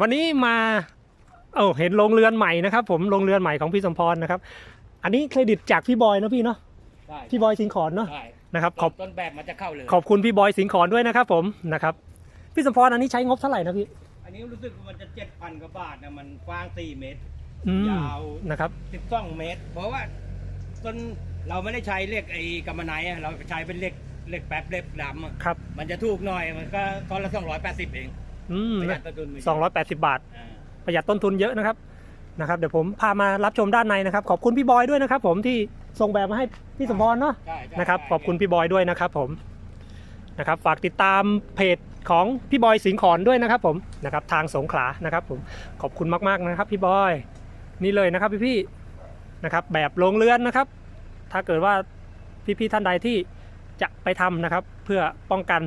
วันนี้มาเออเห็นโรงเรือนใหม่นะครับ ผมโรงเรือนใหม่ของพี่สมพรนะครับ อันนี้เครดิตจากพี่บอยนะพี่เนาะใช่พี่บอยสิงห์ขอนเนาะใช่นะครับขอบต้นแบบมันจะเข้าเลยขอบคุณพี่บอยสิงห์ขอนด้วยนะครับ ผมนะครับ พี่สมพรอันนี้ใช้งบเท่าไหร่นะพี่อันนี้รู้สึกว่ามันจะเจ็ดพันกว่าบาทนะมันกว้างสี่เมตรอืมยาวนะครับสิบสองเมตร เพราะว่าต้นเราไม่ได้ใช้เหล็กไอ้กำมะไนอะเราใช้เป็นเหล็กเหล็กแป๊บเหล็กดำอะครับ มันจะถูกหน่อยมันก็ตอนละสองร้อยแปดสิบเอง อืมประหยัดต้นทุนไปสองร้อยแปดสิบบาทอ่าประหยัดต้นทุนเยอะนะครับนะครับ เดี๋ยวผมพามารับชมด้านในนะครับ ขอบคุณพี่บอยด้วยนะครับ ผมที่ส่งแบบมาให้พี่สมพรเนาะใช่ใช่นะครับใช่ขอบคุณพี่บอยด้วยนะครับ ผมนะครับ ฝากติดตามเพจของพี่บอยสิงห์ขอนด้วยนะครับ ผมนะครับ ทางสงขลานะครับ ผมขอบคุณมาก ๆนะครับ พี่บอยนี่เลยนะครับพี่พี่ๆนะครับ แบบโรงเรือนนะครับ ถ้าเกิดว่าพี่ๆท่านใดที่จะไปทำนะครับ เพื่อป้องกัน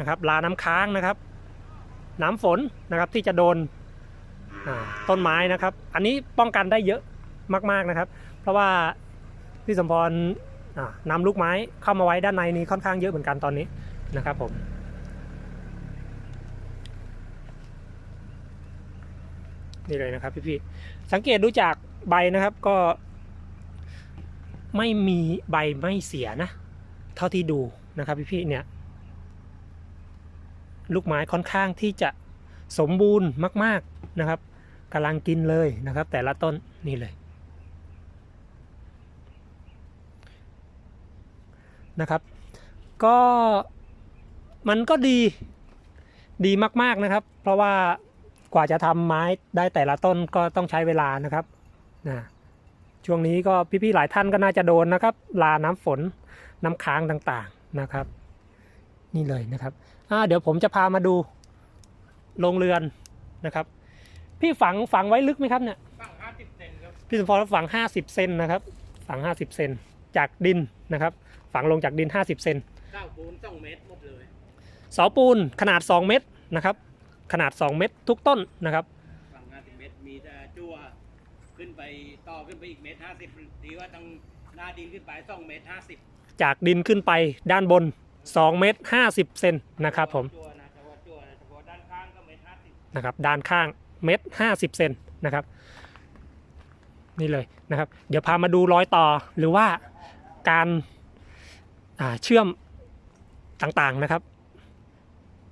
นะครับลาน้ำค้างนะครับ น้ำฝนนะครับที่จะโดนต้นไม้นะครับ อันนี้ป้องกันได้เยอะมากๆนะครับ เพราะว่าพี่สมพรอ่านำลูกไม้เข้ามาไว้ด้านในนี้ค่อนข้างเยอะเหมือนกันตอนนี้นะครับผมนี่เลยนะครับพี่ๆสังเกตดูจากใบนะครับก็ ไม่มีใบไม่เสียนะ เท่าที่ดูนะครับพี่ๆเนี่ย ลูกไม้ค่อนข้างที่จะสมบูรณ์มาก ๆนะครับกำลังกินเลยนะครับ แต่ละต้นนี่เลยนะครับ ก็มันก็ดีดีมากๆนะครับ เพราะว่ากว่าจะทำไม้ได้แต่ละต้นก็ต้องใช้เวลานะครับนะช่วงนี้ก็พี่ๆหลายท่านก็น่าจะโดนนะครับ ลาน้ำฝนน้ำค้างต่างๆนะครับ นี่เลยนะครับอ่าเดี๋ยวผมจะพามาดูโรงเรือนนะครับ พี่ฝังฝังไว้ลึกไหมครับเนี่ยฝั่งห้าสิบเซนครับพี่สมพรฝัง50เซนนะครับ ฝัง50เซนจากดินนะครับ ฝังลงจากดิน50เซนเก้าปูนสองเมตรหมดเลยเสาปูนขนาด2เมตรนะครับ ขนาด2เมตรทุกต้นนะครับฝั่งห้าสิบเมตรมีแต่จั่วขึ้นไปต่อขึ้นไปอีกเมตรห้าสิบดีว่าทางหน้าดินขึ้นไปสองเมตรห้าสิบจากดินขึ้นไปด้านบน 2 เมตร 50 เซนนะครับผมนะครับด้านข้างเมตรห้าสิบเซนนะครับนี่เลยนะครับ เดี๋ยวพามาดูรอยต่อหรือว่าการาเชื่อมต่างๆนะครับ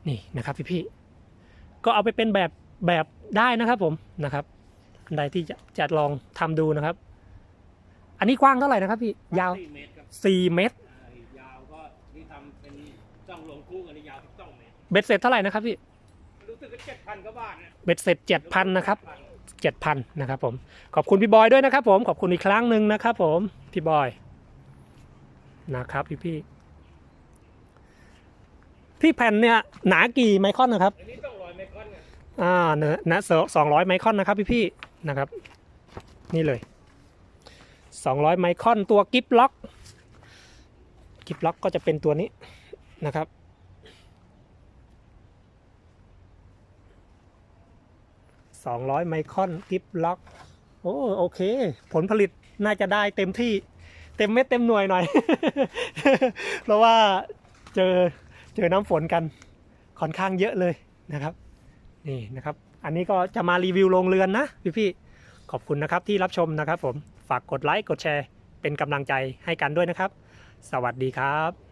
นี่นะครับพี่ๆก็เอาไปเป็นแบบแบบได้นะครับผมนะครับอันใดที่จะจะลองทำดูนะครับ อันนี้กว้างเท่าไหร่นะครับพี่ยาวสี่เมตรครับ4เมตร อ่ายาวก็ที่ทำเป็นจ้องลงคู่กันนี่ยาวถึงสอง เมตรเบ็ดเสร็จเท่าไหร่นะครับพี่รู้สึกว่าเจ็ดพันกว่าบาทเนี่ยเบ็ดเสร็จ7,000นะครับเจ็ดพันนะครับผมขอบคุณพี่บอยด้วยนะครับ ผมขอบคุณอีกครั้งหนึ่งนะครับ ผมพี่บอยนะครับพี่พี่พี่แผ่นเนี่ยหนากี่ไมครอนนะครับอันนี้ต้องลอยเมตรก้อนเนี่ยอ่าเนื้อนะสองร้อยไมครอนนะครับพี่พี่ๆนะครับ นี่เลยสองร้อยไมครอนตัวกิฟล็อกกิฟล็อกก็จะเป็นตัวนี้นะครับ สองร้อยไมครอนกิฟล็อก โอ้โอเค ผลผลิตน่าจะได้เต็มที่เต็มเม็ดเต็มหน่วยหน่อย เพราะว่าเจอเจอน้ำฝนกันค่อนข้างเยอะเลยนะครับ นี่นะครับ อันนี้ก็จะมารีวิวโรงเรือนนะพี่ๆขอบคุณนะครับที่รับชมนะครับผมฝากกดไลค์กดแชร์เป็นกำลังใจให้กันด้วยนะครับ สวัสดีครับ